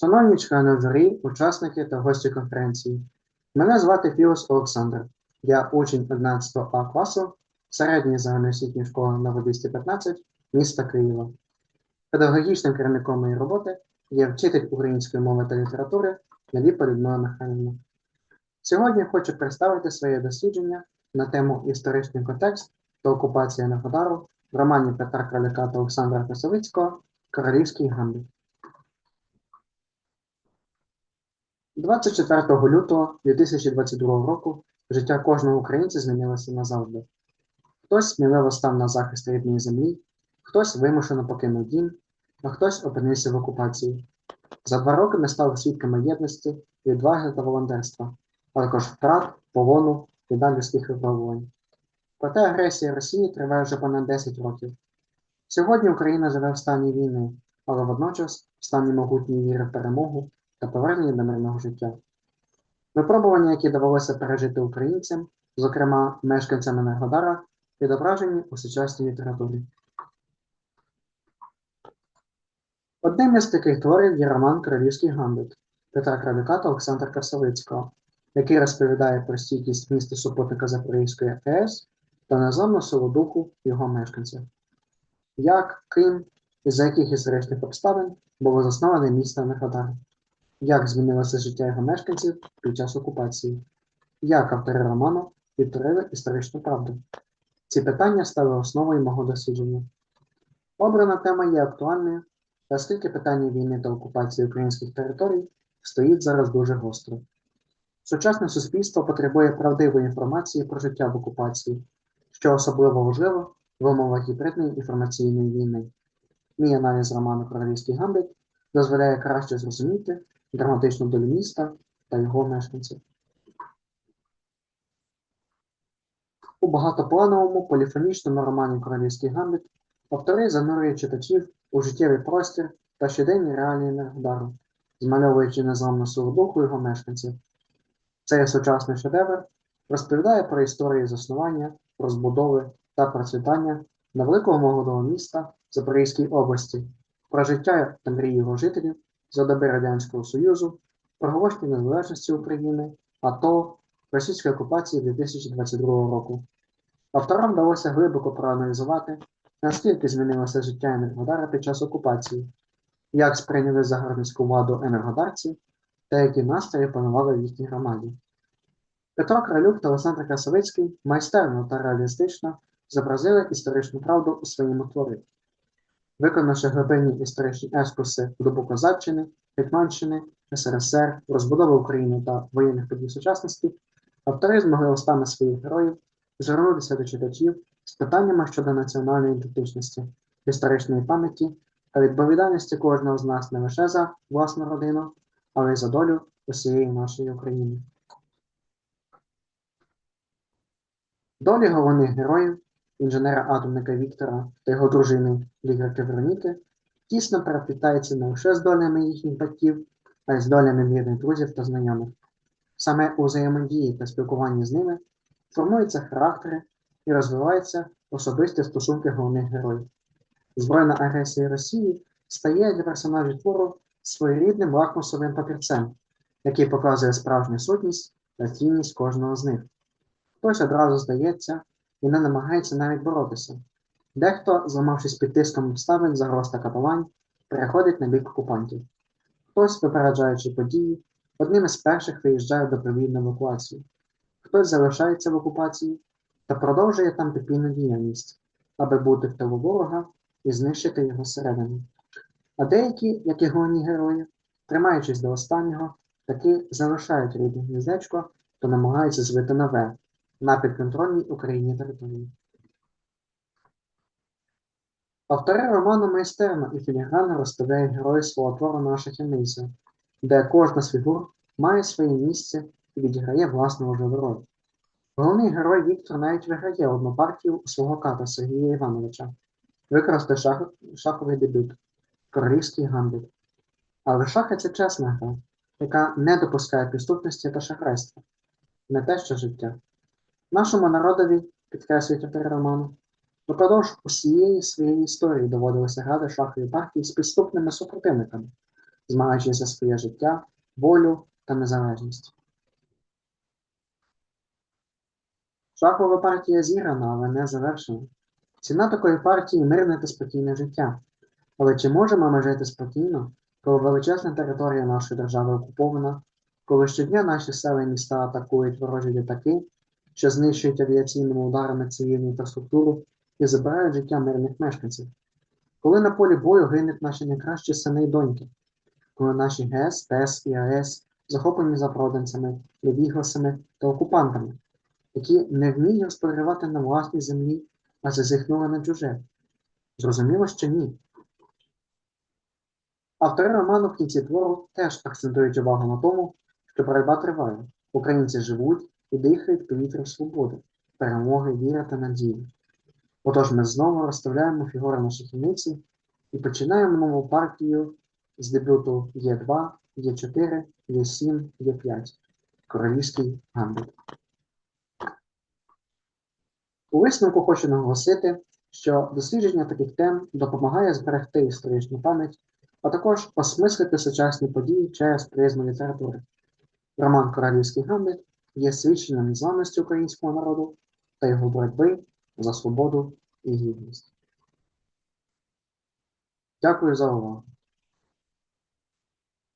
Шановні члени журі, учасники та гості конференції, мене звати Філос Олександр. Я учень 11 А класу середньої загальноосвітньої школи на 215 міста Києва. Педагогічним керівником моєї роботи є вчитель української мови та літератури Наліпа Людмила Михайлівна. Сьогодні хочу представити своє дослідження на тему історичний контекст та окупація Енергодару в романі Петра Краляка та Олександра Красовицького Королівський гамбіт. 24 лютого 2022 року життя кожного українця змінилося назавжди. Хтось сміливо став на захист рідної землі, хтось вимушено покинув дім, а хтось опинився в окупації. За два роки ми стали свідками єдності, відваги та волонтерства, а також втрат, полону і людських випробувань. Проте агресія Росії триває вже понад 10 років. Сьогодні Україна живе в стані війни, але водночас в стані могутньої віри в перемогу та повернення до мирного життя. Випробування, які довелося пережити українцям, зокрема мешканцям Енергодара, відображені у сучасній літературі. Одним із таких творів є роман Королівський гамбіт Петра Кравіка Олександра Красовицького, який розповідає про стійкість міста супутника Запорізької АЕС та незламну силу духу його мешканців. Як, ким і за яких історичних обставин було засноване місто Енергодар? Як змінилося життя його мешканців під час окупації? Як автори роману відтворили історичну правду? Ці питання стали основою мого дослідження. Обрана тема є актуальною, оскільки питання війни та окупації українських територій стоїть зараз дуже гостро. Сучасне суспільство потребує правдивої інформації про життя в окупації, що особливо важливо в умовах гібридної інформаційної війни. Мій аналіз роману Королівський гамбіт дозволяє краще зрозуміти драматичну долю міста та його мешканців. У багатоплановому поліфонічному романі Королівський гамбіт автори занурюють читачів у життєвий простір та щоденні реалії Енергодару, змальовуючи незламну силу духу його мешканців. Цей сучасний шедевр розповідає про історію заснування, розбудови та процвітання невеликого молодого міста Запорізькій області, про життя та мрії його жителів за доби Радянського Союзу, проголошення незалежності України, АТО, російської окупації 2022 року. Авторам вдалося глибоко проаналізувати, наскільки змінилося життя Енергодара під час окупації, як сприйняли загарбницьку владу енергодарці та які настрої панували в їхній громаді. Петро Кралюк та Олександр Красовицький майстерно та реалістично зобразили історичну правду у своєму творі. Виконавши глибинні історичні екскурси в добу Козаччини, Гетьманщини, СРСР, розбудови України та воєнних подій сучасності, автори змогли устами своїх героїв звернутися до читачів з питаннями щодо національної ідентичності, історичної пам'яті та відповідальності кожного з нас не лише за власну родину, але й за долю усієї нашої України. Долі головних героїв, інженера-атомника Віктора та його дружини лікарки Вероніки, тісно переплітаються не лише з долями їхніх батьків, а й з долями вірних друзів та знайомих. Саме у взаємодії та спілкуванні з ними формуються характери і розвиваються особисті стосунки головних героїв. Збройна агресія Росії стає для персонажів твору своєрідним лакмусовим папірцем, який показує справжню сутність та цінність кожного з них. Хтось одразу здається і не намагається навіть боротися. Дехто, зламавшись під тиском обставин загроз та катувань, переходить на бік окупантів. Хтось, випереджаючи події, одним із перших виїжджає до провідну евакуацію. Хтось залишається в окупації та продовжує там підпільну діяльність, аби бути в тилу ворога і знищити його зсередини. А деякі, як і головні герої, тримаючись до останнього, таки залишають рідне гніздечко та намагаються звити нове на підконтрольній Україні території. Автори роману майстерно і філігранно розставляють герої свого твору на шахівницю, де кожна з фігур має своє місце і відіграє власну важливу роль. Головний герой Віктор навіть виграє одну партію у свого ката Сергія Івановича, використає шах... шаховий дебют королівський гамбіт. Але шахи це чесна гра, яка не допускає підступності та шахрайства, не те, що життя. Нашому народові, підкреслюють автори роману, упродовж усієї своєї історії доводилося грати шахові партії з підступними супротивниками, змагаючись за своє життя, волю та незалежність. Шахова партія зіграна, але не завершена. Ціна такої партії мирне та спокійне життя. Але чи можемо ми жити спокійно, коли величезна територія нашої держави окупована, коли щодня наші села і міста атакують ворожі літаки, що знищують авіаційними ударами цивільну інфраструктуру і забирають життя мирних мешканців? Коли на полі бою гинуть наші найкращі сини й доньки, коли наші ГЕС, ТЕС і АЕС захоплені запроданцями, невігласами та окупантами, які не вміють розпорядувати на власній землі, а зазіхнули на чуже? Зрозуміло, що ні. Автори роману в кінці твору теж акцентують увагу на тому, що боротьба триває, українці живуть і дихають повітрям свободи, перемоги, віри та надії. Отож ми знову розставляємо фігури на шахівниці і починаємо нову партію з дебюту Е2, Е4, Е7, Е5. Королівський гамбіт. У висновку хочу наголосити, що дослідження таких тем допомагає зберегти історичну пам'ять, а також осмислити сучасні події через призму літератури. Роман Королівський гамбіт є свідченням незламності українського народу та його боротьби за свободу і гідність. Дякую за увагу.